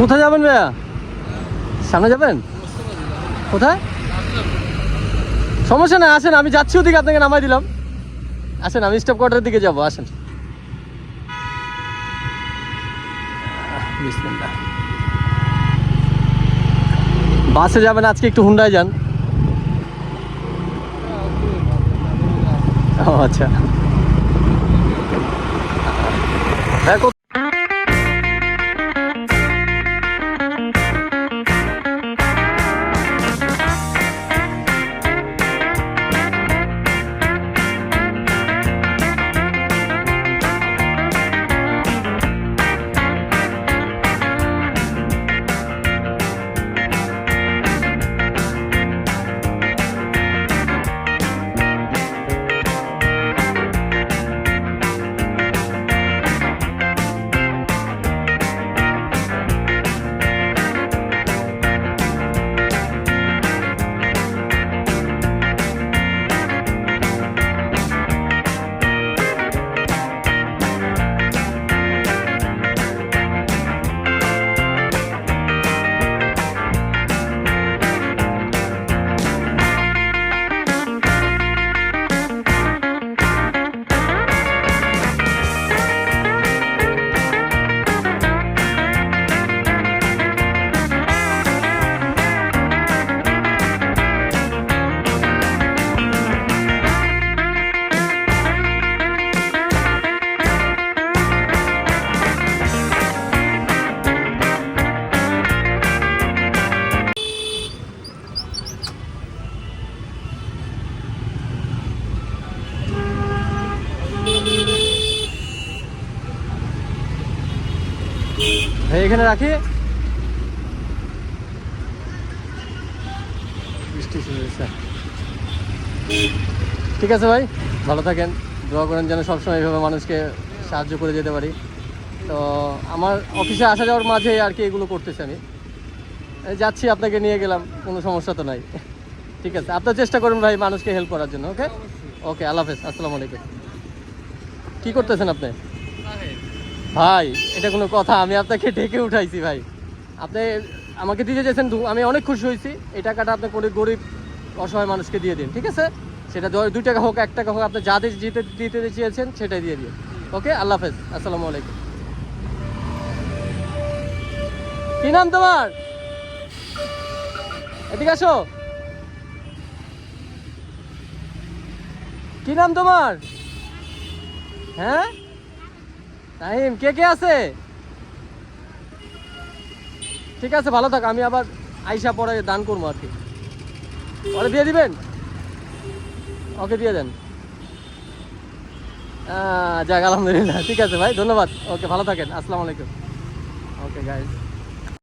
কোথায় যাবেন ভাইয়া? সামনে যাবেন? কোথায়? সমস্যা নাই, আসেন, আমি যাচ্ছি ওদিকে, আপনাকে নামাই দিলাম। আসেন, আমি স্টপ কোয়ার্টারের দিকে যাব, আসেন। বাসে যাবেন, আজকে একটু হুন্ডায় যান। ও আচ্ছা। এখানে রাখি। ঠিক আছে ভাই, ভালো থাকেন। দোয়া করেন যেন সবসময় এইভাবে মানুষকে সাহায্য করে যেতে পারি। তো আমার অফিসে আসা যাওয়ার মাঝে আর কি এগুলো করতেছি আমি। যাচ্ছি, আপনাকে নিয়ে গেলাম। কোনো সমস্যা তো নাই। ঠিক আছে, আপনার চেষ্টা করুন ভাই মানুষকে হেল্প করার জন্য ওকে ওকে আল্লাহ হাফেজ, আসসালামু আলাইকুম। কী করতেছেন আপনি? ভাই, এটা কোনো কথা, আমি আপনাকে ডেকে উঠাইছি ভাই। আপনি আমাকে দিতে চেয়েছেন আমি অনেক খুশি হয়েছি। এই টাকাটা আপনি করে গরিব, অসহায় মানুষকে দিয়ে দিন, ঠিক আছে? সেটা দুই টাকা হোক, এক টাকা হোক, আপনি যাদের জিতে দিতে চেয়েছেন, সেটাই দিয়ে দিন। ওকে? আল্লাহ হাফেজ। আসসালামু আলাইকুম। কি নাম তোমার? এদিকে আসো। কি নাম তোমার? হ্যাঁ? টাইম কে কে আছে? ঠিক আছে, ভালো থাক, আমি আবার আইসা পরে দান করব আর কি। পরে দিয়ে দিবেন? ওকে, দিয়ে দেন। যাক, আলহামদুলিল্লাহ, ঠিক আছে ভাই, ধন্যবাদ। ওকে, ভালো থাকেন, আসসালামু আলাইকুম। Okay guys